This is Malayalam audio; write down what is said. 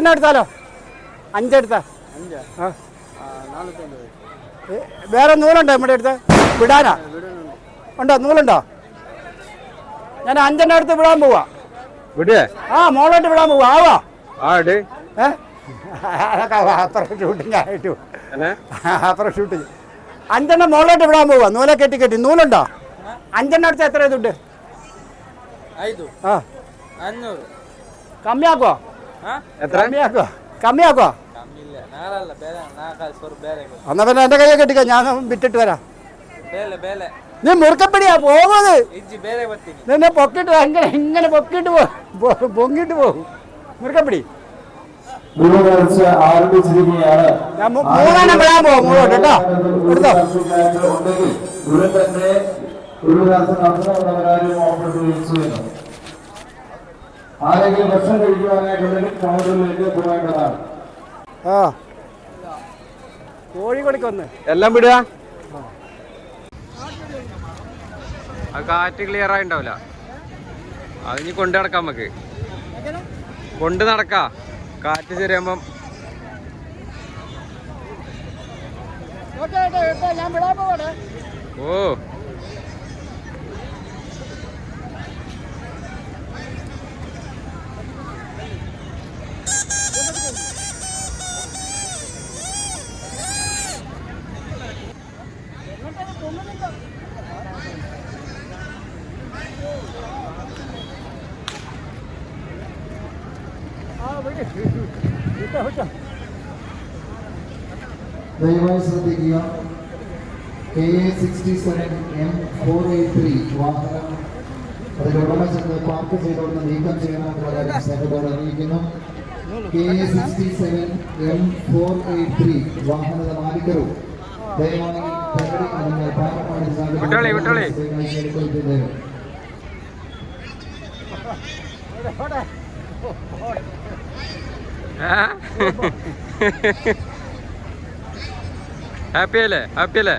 എന്നാ എടുത്താലോ? അഞ്ചെടുത്താ വേറെ നൂലുണ്ടോ നമ്മുടെ അടുത്ത്? വിടാനാ? ഉണ്ടോ? നൂലുണ്ടോ? ഞാൻ അഞ്ചെണ്ണ അടുത്ത് വിടാൻ പോവാ. വിടേ ആ മോളോട്ട് വിടാൻ പോവാ. ആവാ. അപ്പുറം ഷൂട്ടിങ് അഞ്ചെണ്ണം മോളോട്ട് വിടാൻ പോവാ. നൂല കെട്ടി കെട്ടി. നൂലുണ്ടോ? അഞ്ചെണ്ണ അടുത്ത് എത്ര ഇതുണ്ട്? കമ്മിയാക്കോ എത്ര? കമ്മിയാക്കോ? കമ്മിയാക്കോ? എന്നാ പിന്നെ എന്റെ കയ്യെ കെട്ടിക്കോ? ഞാൻ വിട്ടിട്ട് വരാം. നീ മുറുക്കപ്പടിയാ പോകുന്നത്? നിന്നെ പൊക്കിട്ട് എങ്ങനെ എങ്ങനെ പൊക്കിട്ട് പോകും പൊങ്ങിട്ട് പോകും. മുറുക്കപ്പടി. മൂന്നെണ്ണം വിടാൻ പോകും. മൂന്നോട്ട് കേട്ടോ? എടുത്തോ? ഒരു ദിവസം നടത്തുന്ന ഓഫർ സ്വീകരിച്ചു ആരെങ്കിലും ഭക്ഷണം കഴിക്കുവാനായിട്ടുണ്ടെങ്കിൽ കൗണ്ടറിലേക്ക് പോകേണ്ടതാണ് ആ. കോഴിക്കോടിക്കൊന്ന് എല്ലാം വിടുക. ആ കാറ്റ് ക്ലിയർ ആയിണ്ടാവില്ല അത് ഇനി കൊണ്ട് നടക്കാം നമുക്ക്. കൊണ്ട് നടക്കാ. കാറ്റ് പോവാണ്. ഓ. ദയവായി ശ്രദ്ധിക്കുക. K A sixty seven M four eight three വാഹനം അതിൽ ഉടമ ചെന്ന് പാർക്ക് ചെയ്തോണ്ട് നീക്കം ചെയ്യണമെന്നുള്ള കാര്യം സംഘത്തോട് അറിയിക്കുന്നു. K A sixty seven M four eight three വാഹനത മാലിക്കരൂ ദയവായി തകടി അതിന്റെ ഹാപ്പി അല്ലേ? ഹാപ്പി അല്ലേ?